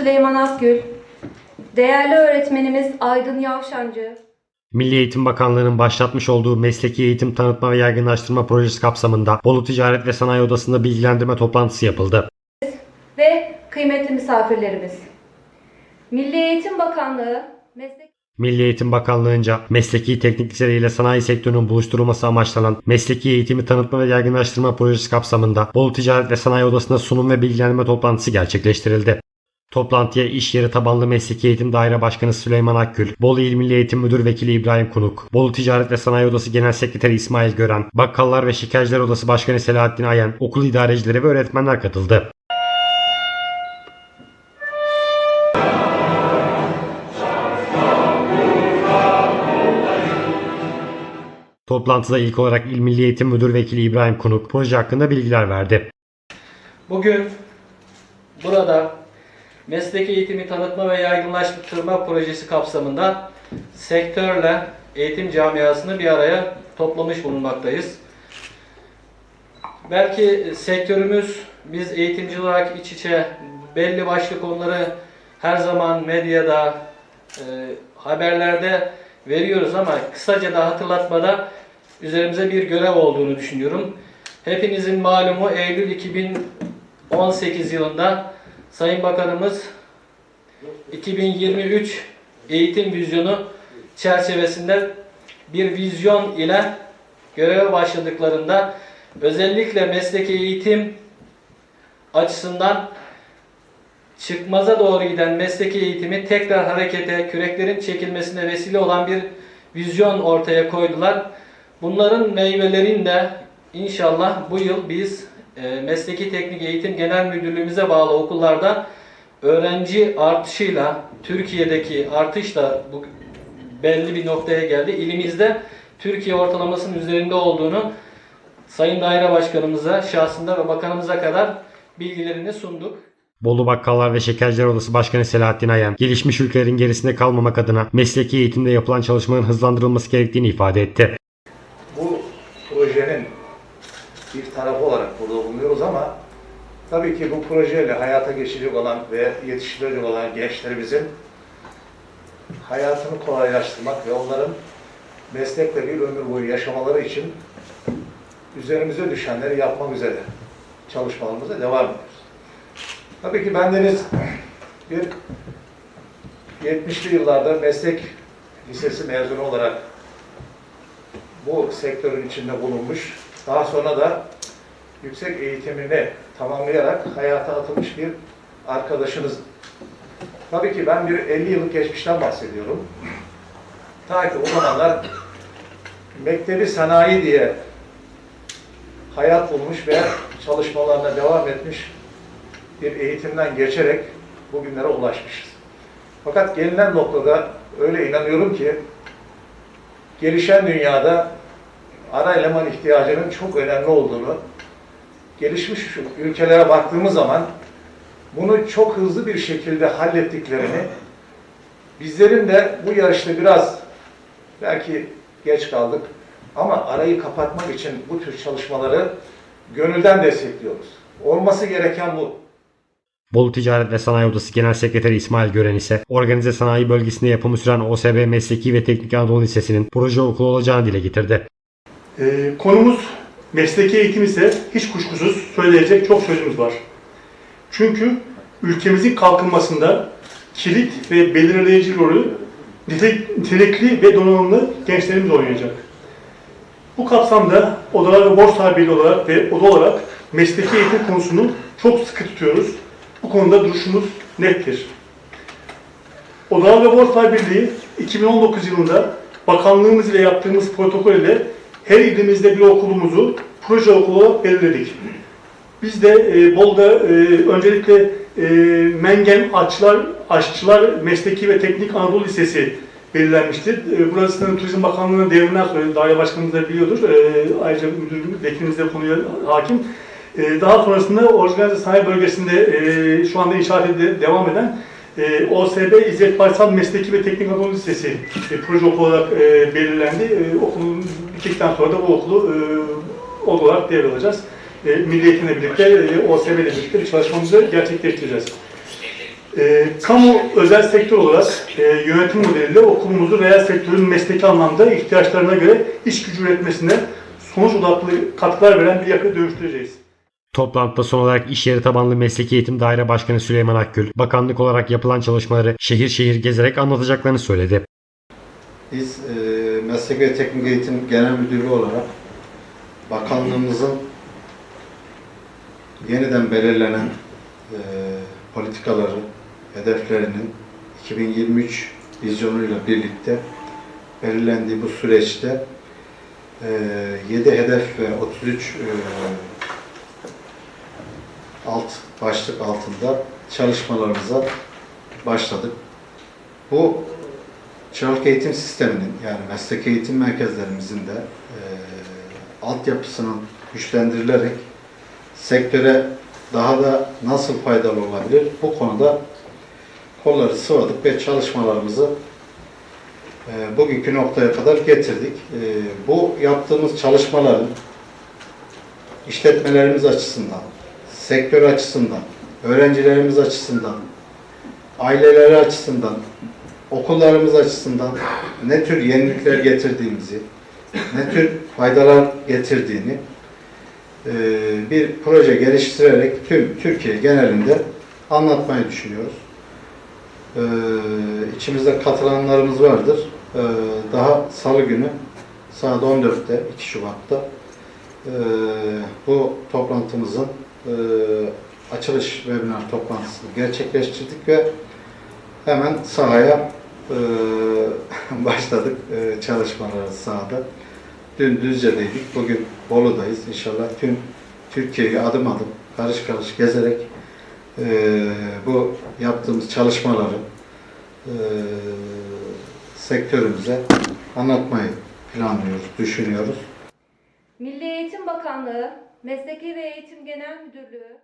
Süleyman Akgül, değerli öğretmenimiz Aydın Yavşancı, Milli Eğitim Bakanlığı'nın başlatmış olduğu mesleki eğitim tanıtma ve yaygınlaştırma projesi kapsamında Bolu Ticaret ve Sanayi Odası'nda bilgilendirme toplantısı yapıldı. ve kıymetli misafirlerimiz. Milli Eğitim Bakanlığı Meslek Milli Eğitim Bakanlığı'nca mesleki teknik liseleriyle sanayi sektörünün buluşturulması amaçlanan mesleki eğitimi tanıtma ve yaygınlaştırma projesi kapsamında Bolu Ticaret ve Sanayi Odası'nda sunum ve bilgilendirme toplantısı gerçekleştirildi. Toplantıya iş yeri tabanlı Mesleki Eğitim Daire Başkanı Süleyman Akgül, Bolu İl Milli Eğitim Müdür Vekili İbrahim Kunuk, Bolu Ticaret ve Sanayi Odası Genel Sekreteri İsmail Gören, Bakkallar ve Şekerciler Odası Başkanı Selahattin Ayen, okul idarecileri ve öğretmenler katıldı. Toplantıda ilk olarak İl Milli Eğitim Müdür Vekili İbrahim Kunuk proje hakkında bilgiler verdi. Bugün burada mesleki eğitimi tanıtma ve yaygınlaştırma projesi kapsamında sektörle eğitim camiasını bir araya toplamış bulunmaktayız. Belki sektörümüz biz eğitimci olarak iç içe belli başlı konuları her zaman medyada, e, haberlerde veriyoruz ama kısaca da hatırlatmada üzerimize bir görev olduğunu düşünüyorum. Hepinizin malumu Eylül 2018 yılında Sayın Bakanımız 2023 eğitim vizyonu çerçevesinde bir vizyon ile göreve başladıklarında özellikle mesleki eğitim açısından çıkmaza doğru giden mesleki eğitimi tekrar harekete, küreklerin çekilmesine vesile olan bir vizyon ortaya koydular. Bunların meyvelerini de inşallah bu yıl biz Mesleki Teknik Eğitim Genel Müdürlüğümüze bağlı okullarda öğrenci artışıyla Türkiye'deki artış da bu belli bir noktaya geldi. İlimizde Türkiye ortalamasının üzerinde olduğunu Sayın Daire Başkanımıza, şahsında ve bakanımıza kadar bilgilerini sunduk. Bolu Bakkallar ve Şekerciler Odası Başkanı Selahattin Ayan, gelişmiş ülkelerin gerisinde kalmamak adına mesleki eğitimde yapılan çalışmaların hızlandırılması gerektiğini ifade etti. bu projenin bir tarafı olarak burada bulunuyoruz ama tabii ki bu projeyle hayata geçecek olan ve yetiştirecek olan gençlerimizin hayatını kolaylaştırmak ve onların meslekle bir ömür boyu yaşamaları için üzerimize düşenleri yapmak üzere çalışmalarımıza devam ediyoruz. Tabii ki bendeniz bir 70'li yıllarda meslek lisesi mezunu olarak bu sektörün içinde bulunmuş. Daha sonra da yüksek eğitimini tamamlayarak hayata atılmış bir arkadaşınız. Tabii ki ben bir 50 yıllık geçmişten bahsediyorum. Ta ki o zamanlar mektebi sanayi diye hayat bulmuş ve çalışmalarına devam etmiş bir eğitimden geçerek bugünlere ulaşmışız. Fakat gelinen noktada öyle inanıyorum ki gelişen dünyada ara eleman ihtiyacının çok önemli olduğunu, gelişmiş ülkelere baktığımız zaman bunu çok hızlı bir şekilde hallettiklerini, bizlerin de bu yarışta biraz belki geç kaldık ama arayı kapatmak için bu tür çalışmaları gönülden destekliyoruz. Olması gereken bu. Bolu Ticaret ve Sanayi Odası Genel Sekreteri İsmail Gören ise organize sanayi bölgesinde yapımı süren OSB Mesleki ve Teknik Anadolu Lisesi'nin proje okulu olacağını dile getirdi. Ee, konumuz mesleki eğitim ise hiç kuşkusuz söyleyecek çok sözümüz var. Çünkü ülkemizin kalkınmasında kilit ve belirleyici rolü nite- nitelikli ve donanımlı gençlerimiz oynayacak. Bu kapsamda Odalar ve Borsa Birliği olarak ve oda olarak mesleki eğitim konusunu çok sıkı tutuyoruz. Bu konuda duruşumuz nettir. Odalar ve Borsa Birliği 2019 yılında bakanlığımız ile yaptığımız protokol ile her ilimizde bir okulumuzu proje okulu belirledik. Biz de e, Bolu'da e, öncelikle e, Mengen Aşçılar, Aşçılar Mesleki ve Teknik Anadolu Lisesi belirlenmiştir. E, burasının Turizm Bakanlığı'nın devrinden sonra daire başkanımız da biliyordur. E, ayrıca müdürümüz, vekilimiz de konuya hakim. E, daha sonrasında organize sanayi bölgesinde e, şu anda inşaat ede- devam eden e, OSB İzzet Baysal Mesleki ve Teknik Anadolu Lisesi e, proje okulu olarak e, belirlendi. E, okulun bittikten sonra da bu okulu e, olarak devralacağız. E, Milli birlikte, e, OSB ile birlikte bir çalışmamızı gerçekleştireceğiz. E, kamu özel sektör olarak e, yönetim modeliyle okulumuzu reel sektörün mesleki anlamda ihtiyaçlarına göre iş gücü üretmesine sonuç odaklı katkılar veren bir yapıya dönüştüreceğiz. Toplantıda son olarak iş yeri tabanlı Mesleki Eğitim Daire Başkanı Süleyman Akgül, bakanlık olarak yapılan çalışmaları şehir şehir gezerek anlatacaklarını söyledi. Biz e, Meslek ve Teknik Eğitim Genel Müdürlüğü olarak bakanlığımızın yeniden belirlenen e, politikaları, hedeflerinin 2023 vizyonuyla birlikte belirlendiği bu süreçte e, 7 hedef ve 33 e, alt başlık altında çalışmalarımıza başladık. Bu Çağlık eğitim sisteminin yani meslek eğitim merkezlerimizin de e, altyapısının güçlendirilerek sektöre daha da nasıl faydalı olabilir bu konuda kolları sıvadık ve çalışmalarımızı e, bugünkü noktaya kadar getirdik. E, bu yaptığımız çalışmaların işletmelerimiz açısından, sektör açısından, öğrencilerimiz açısından, aileleri açısından, okullarımız açısından ne tür yenilikler getirdiğimizi, ne tür faydalar getirdiğini e, bir proje geliştirerek tüm Türkiye genelinde anlatmayı düşünüyoruz. E, içimizde katılanlarımız vardır. E, daha salı günü saat 14'te 2 Şubat'ta e, bu toplantımızın e, açılış webinar toplantısını gerçekleştirdik ve hemen sahaya e, başladık e, çalışmalara sahada. Dün Düzce'deydik, bugün Bolu'dayız. İnşallah tüm Türkiye'yi adım adım, karış karış gezerek e, bu yaptığımız çalışmaları e, sektörümüze anlatmayı planlıyoruz, düşünüyoruz. Milli Eğitim Bakanlığı, Mesleki ve Eğitim Genel Müdürlüğü